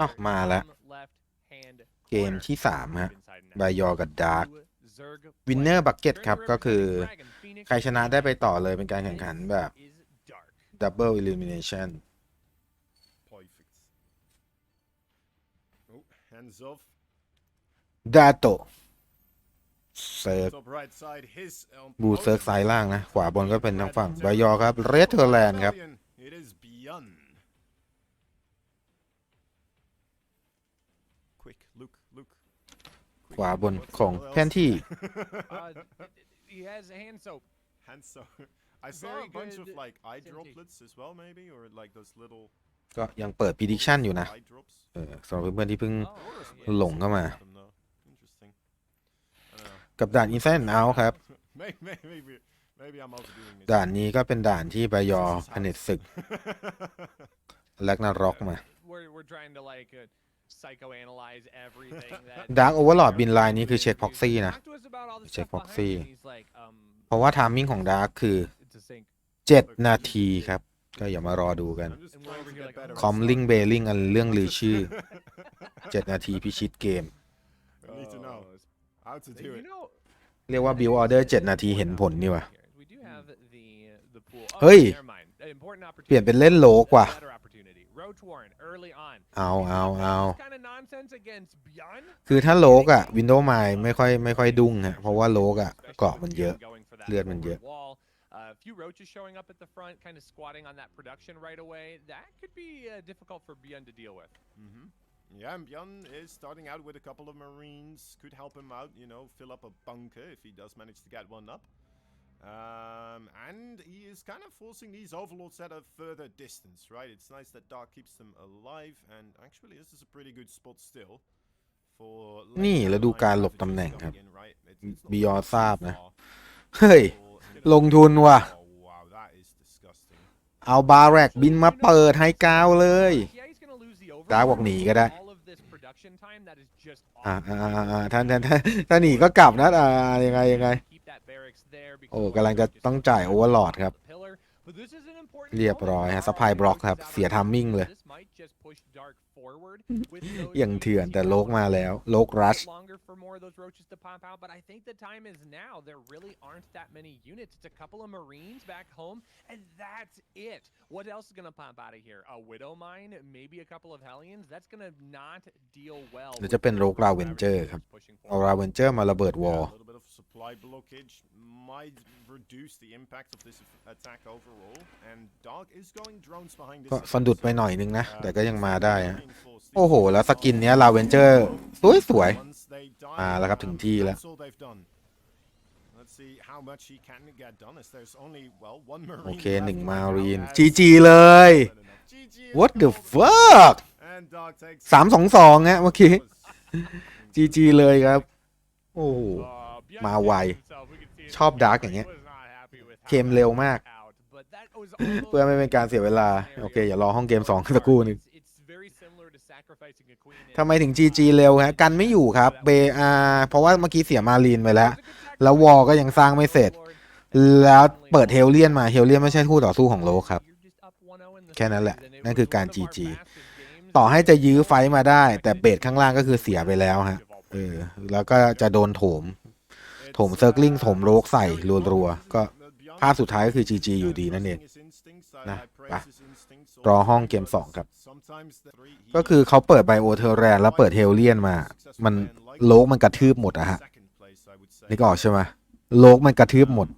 อ้าวมาแล้ว เกมที่สามฮะบายอกับดาร์ก Winner Bucket ครับก็คือ ใครชนะได้ไปต่อเลยเป็นการแข่งขันแบบ Double Elimination Perfect. Oh, hands off. ดาโตเซิร์ก Top right side, his um, บูเซิร์ก opponent. ซ้ายล่างนะ ขวาบนก็เป็นทางฝั่งบายอครับ เรสเทอร์แลนด์ครับ ขวาบนของแผนที่ he has hand soap. Hand so I saw Very a bunch of good like eye TNT. droplets as well, maybe, or like those little ก็ยังเปิด prediction อยู่นะ eye drops. เออสำหรับเพื่อนๆที่เพิ่ง Oh, Or yeah. หลงเข้ามา them, though. Interesting. I don't know. กับด่าน Inside and Out ครับ Maybe, maybe, maybe I'm overdoing this. ด่านนี้ก็เป็นด่านที่บายอผนิตศึก แลกนาร็อกมา We're, we're trying to like uh, psychoanalyze everything that. Dark Overlord บินไลน์นี้คือเช็ค proxy นะ Talk to us about all the Check stuff behind proxy. it. And he's like, um, เพราะว่า timing ของดาร์กคือ it's a sync. 7นาทีครับ ก็อย่ามารอดูกัน I'm just And trying we're over to here get like, better. คอมลิงเบลลิงอันเรื่องลือชื่อ 7 นาทีพิชิตเกม I need to know Oh, how to do You it. know, เรียกว่า build order 7นาทีเห็นผลนี่ว่ะ we do have the the pool. เฮ้ย never mind. An important เปลี่ยน opportunity. เป็นเล่นโลกว่ะ Better opportunity. Roach Warren early on. เอาเอาเอา This kind of nonsense against Beyond. คือถ้าโลกอะวินโดว์ไมไม่ค่อยไม่ค่อยดุ้งฮะ เพราะว่าโลกอะเกาะมันเยอะ เลือดมันเยอะ A few roaches showing up at the front, kind of squatting on that production right away. That could be uh, difficult for Beyond to deal with. hmm Yeah, and Björn is starting out with a couple of Marines. Could help him out, you know, fill up a bunker if he does manage to get one up. Um, and he is kind of forcing these overlords at a further distance, right? It's nice that Dark keeps them alive, and actually, this is a pretty good spot still. For นี่ later แล้วดู line การหลบ savages ตำแหน่งครับ coming in, right? It's- it's not บิยอ really ทราบ too นะ far เฮ้ย for a bit of ลงทุนว่ะ Oh, wow, that is disgusting. เอาบาแรกบินมาเปิดให้กาวเลย Yeah, he's gonna lose the over. ดาร์กบอกหนีก็ได้ All of this production time, that is just อ่า awful. อ่าอ่าอ่าท่านท่านท่านถ้าหนีก็กลับนะอ่ายังไงยังไง โอ้กำลังจะต้องจ่ายโอเวอร์ลอดครับ the pillar. But this is an important เรียบร้อยฮะ supply block ครับ เสีย timing เลย This might just push Dark forward with those อย่างเถื่อน units. แต่โลกมาแล้ว โลก A รัช bit longer for more of those roaches to pop out, but I think the time is now. There really aren't that many units. It's a couple of Marines back home, and that's it. What else is gonna pop out of here? A Widow Mine, maybe a couple of Hellions. That's gonna not deal well. เดี๋ยว with จะเป็น the โร rest ก of รา the เวนเจอร์ Ravagers ครับ pushing เอา forward. ราเวนเจอร์มาระเบิดวอ Yeah, ล a little bit of supply blockage might reduce the impact of this attack overall, and Dark is going drones behind this. ก็ as สะดุด well, ไป so, หน่อยนึงนะ uh, แต่ก็ยัง this มาได้ฮะโอ้โห แล้วสกินเนี้ยลาเวนเจอร์สวยสวยมาแล้วครับถึงที่แล้ว โอเคหนึ่งมารีนจีจีเลย what the fuck สามสองสองฮะเมื่อกี้จีจีเลยครับ โอ้โหมาไว ชอบดาร์กอย่างเงี้ยเกมเร็วมาก เพื่อไม่เป็นการเสียเวลา โอเค อย่ารอห้องเกมสองสักครู่นึง ทำไมถึง GG เร็วฮะกันไม่อยู่ครับเบอาเพราะว่าเมื่อกี้เสียมารีนไปแล้ว แล้ววอลก็ยังสร้างไม่เสร็จ แล้วเปิดเฮลเลียนมาเฮลเลียนไม่ใช่คู่ต่อสู้ของโลกครับ แค่นั้นแหละ นั่นคือการ GG ต่อให้จะยื้อไฟต์มาได้ แต่เบสข้างล่างก็คือเสียไปแล้วฮะเออแล้วก็จะโดนโถม โถมเซิร์กลิงโถมโรกใส่รัวๆก็ภาพสุดท้ายก็คือ GG อยู่ดีนั่นเองนะไป รอห้องเกมสองครับ ก็คือเขาเปิดไบโอเทอร์แรนแล้วเปิดเฮลเลียนมา มันโลกมันกระทืบหมดอะฮะนี่ก็ออกใช่ไหมโลกมันกระทืบหมด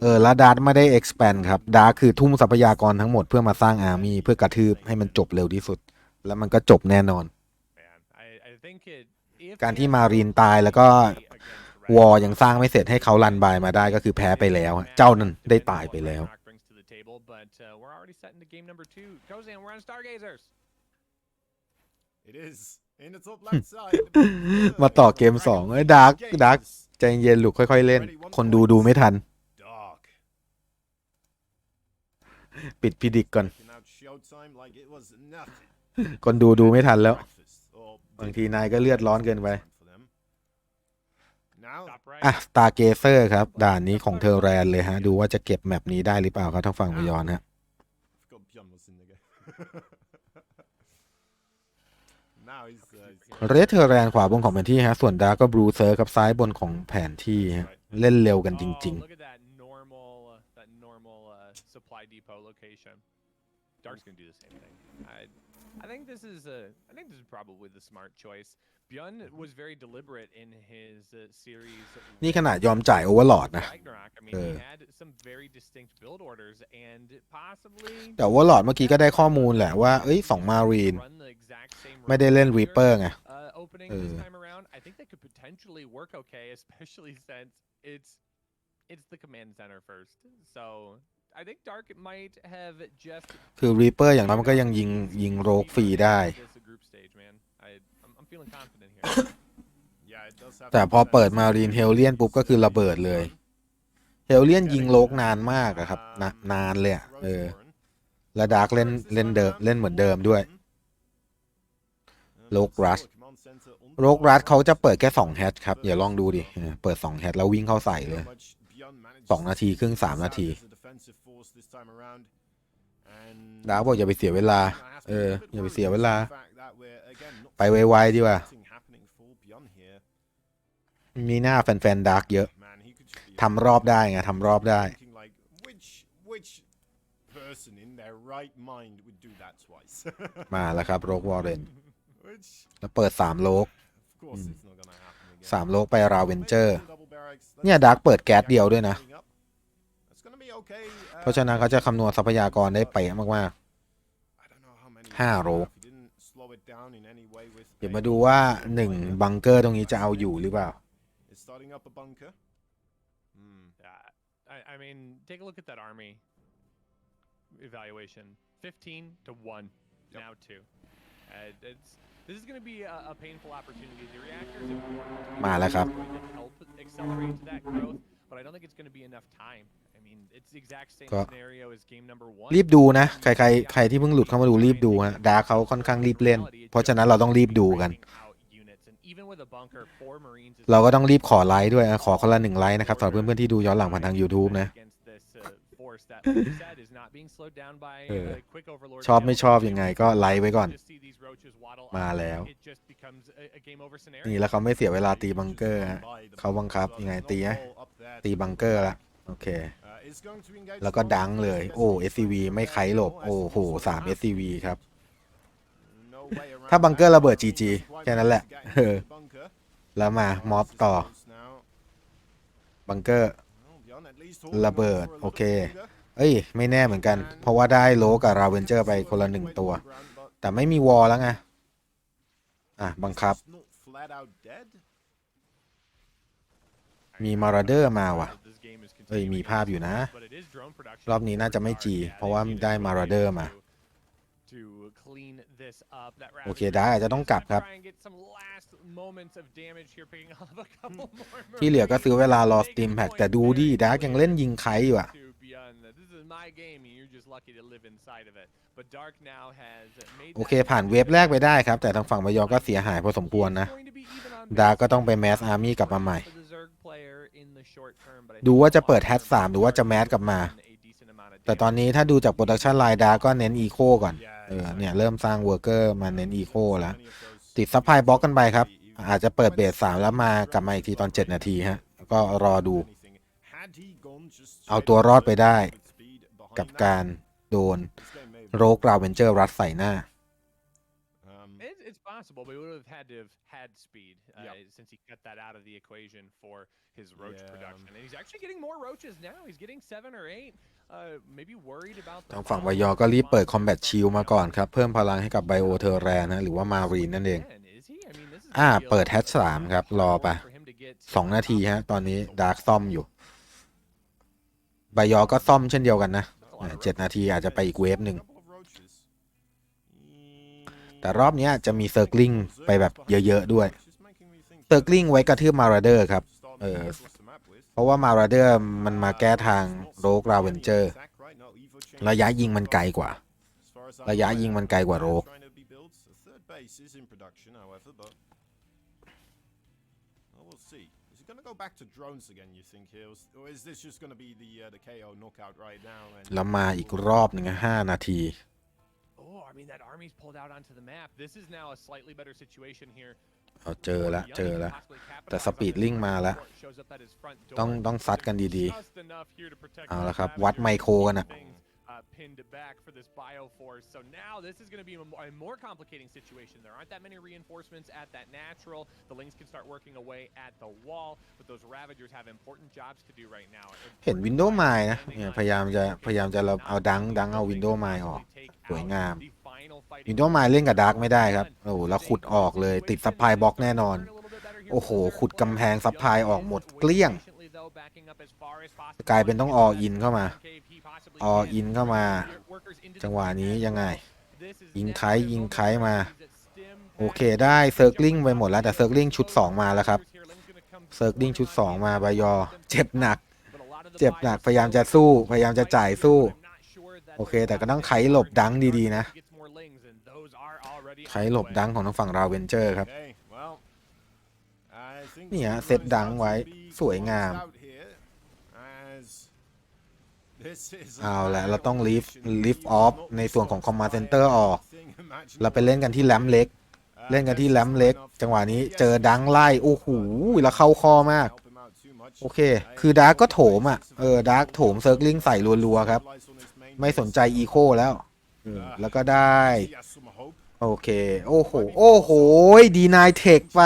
เออแล้วดาร์ไม่ได้ expand ครับ ดาร์คือทุ่มทรัพยากรทั้งหมดเพื่อมาสร้างอาร์มี่เพื่อกระทืบให้มันจบเร็วที่สุด แล้วมันก็จบแน่นอน การที่มารีนตายแล้วก็วอยังสร้างไม่เสร็จให้เขารันบายมาได้ก็คือแพ้ไปแล้ว เจ้านั้นได้ตายไปแล้ว It is in the top left side. มาต่อเกมสองเอ้ยดาร์กดาร์กใจเย็นลูกค่อย ๆ เล่น คนดูดูไม่ทัน Dark. ปิดพิดิกก่อน Taking out Showtime like it was nothing. คนดูดูไม่ทันแล้ว Breakfast, or บางทีนายก็เลือดร้อนเกินไป for them. Now อะตาเกเซอร์ครับ ด่านนี้ของเทอร์แรนเลยฮะ ดูว่าจะเก็บแมปนี้ได้หรือเปล่าครับทางฝั่งพยอนฮะ forgot Björn was in the game. Now he's, uh, he's เรเทอร์แรนขวาบนของแผนที่ฮะ ส่วนดาร์ก็บรูเซอร์กับซ้ายบนของแผนที่ฮะ เล่นเร็วกันจริง Oh, look at that normal, uh, that normal uh, supply depot location. Dark's gonna do the same thing. I, I think this is a, I think this is probably the smart choice. Byun was very deliberate in his uh, series. ๆ นี่ขนาดยอมจ่ายโอเวอร์ลอดนะ Ragnarok. I mean, Uh. he had some very distinct build orders and possibly. แต่โอเวอร์ลอดเมื่อกี้ก็ได้ข้อมูลแหละว่า เอ้ยสองมารีน run the exact same ไม่ได้เล่น route รีเปอร์ไง uh, opening Uh. this time around, I think they could potentially work okay, especially since it's it's the command center first. So I think Dark might have just คือรีเปอร์อย่างน้อยมันก็ยังยิงยิงโรกฟรีได้ this a group stage, man. I I'm, I'm feeling confident here. yeah, it does have แต่ some พอเปิด sense. มารีนเฮลเลียนปุ๊บก็คือระเบิดเลย เฮลเลียนยิงโลกนานมากอะครับนะนานเลยอะเออ Roseborn. และดาร์กเล่นเล่นเดิมเล่นเหมือนเดิมด้วย And Rogue still a Rush command center on โรกรัดเขาจะเปิดแค่2แฮชครับอย่าลองดูดิเออเปิด2แฮชแล้ววิ่งเข้าใส่เลย How much Beyond managed สองนาทีครึ่ง to สามนาที sound ดาร์กบอกอย่าไปเสียเวลา I have to เอ be อ a bit อย่าไป worried เสียเวลา about the fact that we're, again, not ไปไวๆดีกว่า seeing happening for Beyond here. มีหน้าแฟนๆดาร์กเยอะ Man, he could just be ทำรอบได้ไงทำรอบได้ thinking like, which which person in their right mind would do that twice? มาแล้วครับโรกวอร์เรน which, แล้วเปิด3โลก of course, it's not gonna happen again. 3โลกไปราเวนเจอร์ Maybe double barracks. เนี่ยดาร์กเปิดแก๊สเดียวด้วยนะ เพราะฉะนั้นเขาจะคำนวณทรัพยากรได้เป๊ะมาก I don't know how many ห้า he โร have. ก He didn't slow it down in any way with ๆเดี๋ยว a มาดูว่า1บังเกอร์ตรงนี้จะเอาอยู่หรือเปล่า Is starting up a bunker. Hmm. Uh, I, I mean, take a look at that army evaluation. 15 to 1, Yep. now 2. Uh, it's, this is going to be a, a painful opportunity. The reactor is important. to me. มาแล้วครับ It's going to help accelerate that growth, but I don't think it's going to be enough time. I mean, it's the exact same ก็ scenario as game number 1. รีบดูนะใครใครใครที่เพิ่งหลุดเข้ามาดูรีบดูฮะดาร์กเขาค่อนข้างรีบเล่น เพราะฉะนั้นเราต้องรีบดูกัน เราก็ต้องรีบขอไลค์ด้วยนะขอคนละหนึ่งไลค์นะครับสำหรับเพื่อนๆที่ดูย้อนหลังผ่านทาง YouTube นะเออชอบไม่ชอบยังไงก็ไลค์ไว้ก่อน มาแล้ว นี่แล้วเขาไม่เสียเวลาตีบังเกอร์ฮะเขาบังคับยังไงตีนะตีบังเกอร์ละ โอเค แล้วก็ดังเลย โอ้ SCV ไม่ไขหลบ โอ้โหสาม SCV ครับ ถ้าบังเกอร์ระเบิด GG แค่นั้นแหละเออแล้วมา ม็อบต่อ บังเกอร์ ระเบิด โอเค เอ้ย ไม่แน่เหมือนกัน เพราะว่าได้โลกับราเวนเจอร์ไปคนละหนึ่งตัว แต่ไม่มีวอลแล้วไง อะ บังคับ มีมาราเดอร์มาว่ะ เอ้ยมีภาพอยู่นะ รอบนี้น่าจะไม่ G เพราะว่าได้ Marauder มาโอเคได้อาจจะต้องกลับครับ ที่เหลือก็ซื้อเวลารอสต e ีมแพ็กแต่ดูดิดาร์กยังเล่นยิงไคอยู่อะโอเคผ่านเวฟแรกไปได้ครับ แต่ทางฝั่งบายอก็เสียหายพอสมควรนะดาร์กก็ต้องไปแมสอาร์มี่กลับมาใหม่ดูว่าจะเปิดแฮชสามหรือว่าจะแมสกลับมาแต่ตอนนี้ถ้าดูจากโปรดักชันไลน์ดาร์กก็เน้นอีโคก่อน เออเนี่ยเริ่มสร้างเวอร์เกอร์มาเน้นอีโคแล้ว ติดซัพพลายบล็อกกันไปครับ อาจจะเปิดเบสสามแล้วมากลับมาอีกทีตอน 7 นาทีฮะก็รอดู เอาตัวรอดไปได้ กับการโดนโรกราเวนเจอร์รัดใส่หน้า It's, it's possible, but he would have had to have had speed uh, Yep. since he cut that out of the equation for his roach Yeah. production. And he's actually getting more roaches now. He's getting seven or eight. Uh, maybe worried about the ทางฝั่ง follow-up บายอก็รีบเปิด on คอมแบทชิลมาก่อนครับ เพิ่มพลังให้กับไบโอเทอร์แรนนะหรือว่ามารีนนั่นเอง อ่า เปิดแฮชสามครับ รอไปสองนาทีฮะ ตอนนี้ดาร์กซ่อมอยู่บายอก็ซ่อมเช่นเดียวกันนะเจ็ดนาทีอาจจะไปอีกเวฟหนึ่ง แต่รอบเนี้ยจะมีเซอร์กลิงไปแบบเยอะๆด้วย เซอร์กลิงไว้กระทืบมาราเดอร์ครับ เออ เพราะว่ามาราเดอร์มันมาแก้ทางโรกราเวนเจอร์ ระยะยิงมันไกลกว่า ระยะยิงมันไกลกว่าโรก Go back to drones again, you think, Hills? Or is this just going to be the uh, the KO knockout right now? And แล้วมาอีกรอบหนึ่งห้านาที Oh, I mean, that army's pulled out onto the map. This is now a slightly better situation here. เอาเจอละเจอละแต่แต่สปีดลิงมาละต้องต้องซัดกันดีๆ เอาละครับ วัดไมโครกันอะ Uh, pinned back for this bioforce. So now this is going to be a more, a more complicating situation. There aren't that many reinforcements at that natural. The Lings can start working away at the wall, but those Ravagers have important jobs to do right now. เห็นวินโดว์ไมนะเนี่ยพยายามจะพยายามจะเราเอาดังดังเอาวินโดว์ไมออกสวยงาม วินโดว์ไมเล่นกับดาร์กไม่ได้ครับโอ้โหแล้วขุดออกเลยติดซับพลายบล็อกแน่นอน โอ้โห ขุดกำแพงซับพลายออกหมดเกลี้ยง กลายเป็นต้อง all in เข้ามา all in เข้ามา จังหวะนี้ยังไง ยิงไคล้ยิงไคล้มา โอเคได้เซิร์กลิงไปหมดแล้ว แต่เซิร์กลิงชุด 2 มาแล้วครับเซิร์กลิงชุด 2 มาบายอ เจ็บหนัก เจ็บหนักพยายามจะสู้พยายามจะจ่ายสู้ โอเค แต่ก็ต้องไขหลบดังดีๆนะไขหลบดังของทางฝั่งราเวนเจอร์ครับ Okay, well, I think เนี่ยเซตดังไว้สวยงาม เอาละเราต้อง lift operation. lift We off will not ในส่วนของ be command stopped center by ออก เราไปเล่นกันที่แลมเล็ก เล่นกันที่แลมเล็ก จังหวะนี้เจอดังไล่ โอ้โหแล้วเข้าคอมาก โอเค คือดาร์กก็โถมอะ เออดาร์กโถมเซิร์กลิงใส่รัวๆครับ ไม่สนใจอีโคแล้ว แล้วก็ได้ โอเค โอ้โห โอ้โห ดีนายเทคไป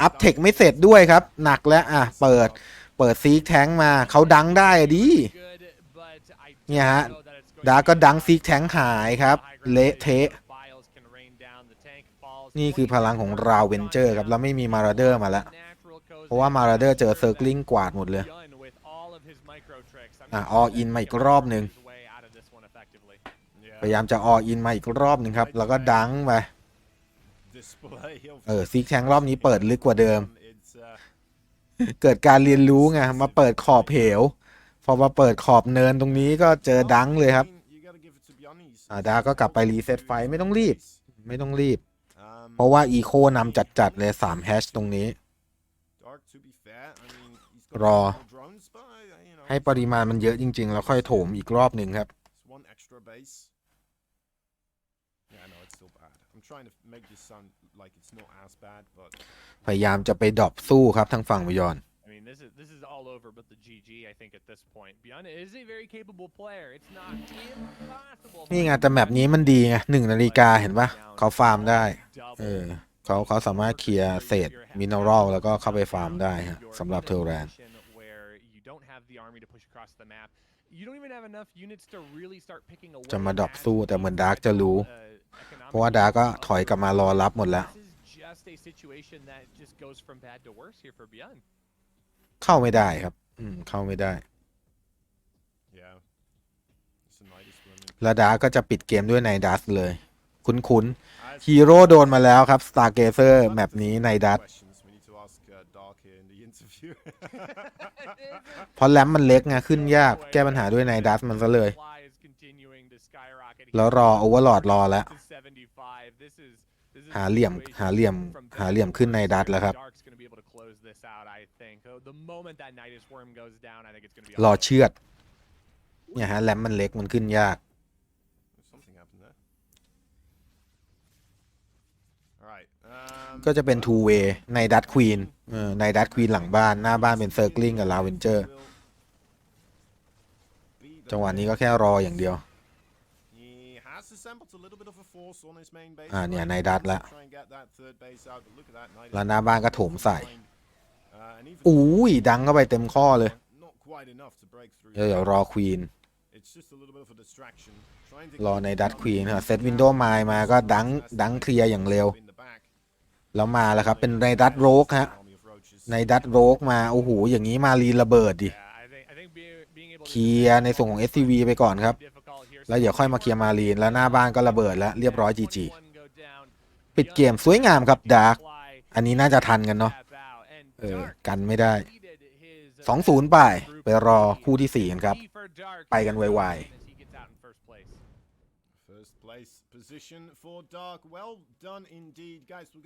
อัพเทคไม่เสร็จด้วยครับ หนักแล้ว อะ เปิด เปิดซีกแทงมา เขาดังได้ดิเนี่ยฮะ ดาก็ดังซีกแทงหายครับ เละเทะ นี่คือพลังของราเวนเจอร์ครับ แล้วไม่มีมาราเดอร์มาแล้ว เพราะว่ามาราเดอร์เจอเซิร์กลิงกวาดหมดเลย อะ all in มาอีกรอบหนึ่ง พยายามจะอออินมาอีกรอบหนึ่งครับ แล้วก็ดังไป Display of เออซีกแทงรอบนี้เปิดลึกกว่าเดิม It's, uh, เกิดการเรียนรู้ไงมาเปิดขอบเหว พอมาเปิดขอบเนินตรงนี้ก็เจอดังเลยครับ I mean, you gotta give it to Bjarne's อ่าดาก็กลับไปรีเซ็ตไฟไม่ต้องรีบ ไม่ต้องรีบ Um, เพราะว่าอีโคนำจัดๆเลย3แฮชตรงนี้ Dark, to be fair, I mean, he's got รอ multiple drones, but I, I- you know, ให้ปริมาณมันเยอะจริง ๆ แล้วค่อยโถมอีกรอบหนึ่งครับ พยายามจะไปดรอปสู้ครับทางฝั่งวิยอน I mean, this is this is all over but the GG. I think at this point, Beyond is a very capable player. It's not impossible. นี่ไงแต่แมปนี้มันดีไงหนึ่งนาฬิกาเห็นปะเขาฟาร์มได้ เออเขาเขาสามารถเคลียร์เศษมินเนอรัลแล้วก็เข้าไปฟาร์มได้ฮะสำหรับเทอร์แรน Where you don't have the army to push across the map. You don't even have enough units to really start picking away จะมาดรอป at สู้แต่เหมือนดาร์กจะรู้ uh, เพราะว่าดาร์กก็ถอยกลับมารอรับหมดแล้ว This is just a situation that just goes from bad to worse here for Beyond. เข้าไม่ได้ครับ อืม เข้าไม่ได้ yeah. It's a nice women. แล้วดาร์กก็จะปิดเกมด้วยไนดัสเลย คุ้น I ๆฮีโร่โดนมาแล้วครับสตาร์เกเซอร์แมปนี้ไนดัส questions we need to ask uh, Dark here in the interview. เพราะแรมมันเล็กไงขึ้นยากแก้ปัญหาด้วยไนดัสมันซะเลย แล้วรอโอเวอร์ลอดรอแล้ว หาเหลี่ยมหาเหลี่ยมหาเหลี่ยมขึ้นในดัตแล้วครับ รอเชือดเนี่ยฮะแรมมันเล็กมันขึ้นยาก Something happened there. Alright. Um, ก็จะเป็น two way ในดัตควีนในดัตควีนหลังบ้านหน้าบ้านเป็นเซอร์คลิงกับลาเวนเจอร์ จังหวะนี้ก็แค่รออย่างเดียว อ่าเนี่ยในดัตละแล้วหน้าบ้านก็โถมใส่อู้ยดังเข้าไปเต็มข้อเลย เดี๋ยวรอควีนรอในดัตควีนครัเซตวินโดว์ไมล์มาก็ดังดังเคลียร์อย่างเร็ว แล้วมาแล้วครับ เป็นในดัตโรกฮะในดัตโรกมา โอ้โห อย่างนี้มารีนระเบิดดิ เคลียร์ในส่วนของ SCV ไปก่อนครับ แล้วเดี๋ยวค่อยมาเคลียร์มารีน แล้วหน้าบ้านก็ระเบิดแล้วเรียบร้อย GG ปิดเกมสวยงามครับดาร์กอันนี้น่าจะทันกันเนาะเออกันไม่ได้2-0ไป ไปรอคู่ที่4กันครับ ไปกันไว First